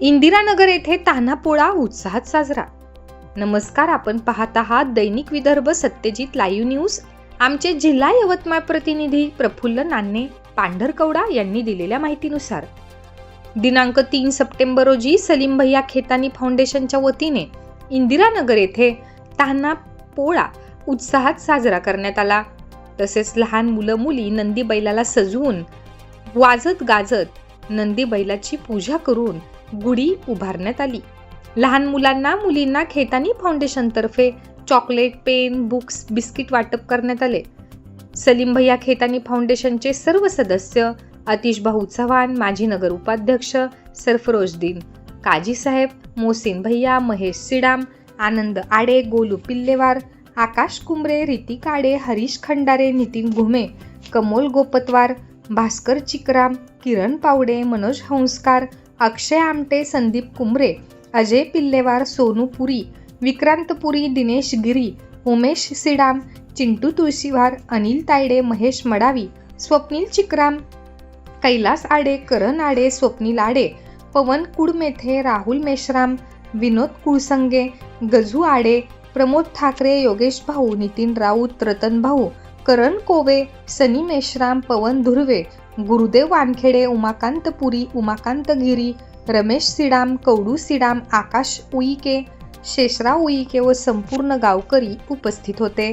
इंदिरानगर येथे तान्हापोळा उत्साहात साजरा. नमस्कार आपण पाहत आहात दैनिक विदर्भ सत्यजित लाईव्ह न्यूज. आमचे जिल्हा यवतमाळ प्रतिनिधी प्रफुल्ल नान्ने पांढरकवडा यांनी दिलेल्या माहितीनुसार. दिनांक तीन सप्टेंबर रोजी सलीम भैया खेतानी फाउंडेशनच्या वतीने इंदिरानगर येथे तान्हा पोळा उत्साहात साजरा करण्यात आला. तसेच लहान मुलं मुली नंदी बैलाला सजवून वाजत गाजत नंदी बैलाची पूजा करून गुढी उभारण्यात आली. लहान मुलांना मुलींना खेतानी फाउंडेशनतर्फे चॉकलेट पेन बुक्स बिस्किट वाटप करण्यात आले. सलीम भैया खेतानी फाउंडेशनचे सर्व सदस्य अतिश भाऊ चव्हाण माजी नगर उपाध्यक्ष सरफरोजदीन काजी साहेब मोहसिन भैया महेश सिडाम आनंद आडे गोलू पिल्लेवार आकाश कुंबरे रितिक आडे हरीश खंडारे नितीन घुमे कमोल गोपतवार भास्कर चिकराम किरण पावडे मनोज हंसकार अक्षय आमटे संदीप कुंबरे अजय पिल्लेवार सोनू पुरी विक्रांत पुरी दिनेश गिरी उमेश सिडाम चिंटू तुळशीवार अनिल तायडे महेश मडावी स्वप्नील चिकराम कैलास आडे करण आडे स्वप्नील आडे पवन कुडमेथे राहुल मेश्राम विनोद कुळसंगे गजू आडे प्रमोद ठाकरे योगेश भाऊ नितीन राऊत रतन भाऊ करण कोवे सनी मेश्राम पवन धुर्वे गुरुदेव वानखेडे उमाकांत पुरी उमाकांत गिरी रमेश सिडाम कवडू सिडाम आकाश उईके शेषराव उईके व संपूर्ण गावकरी उपस्थित होते.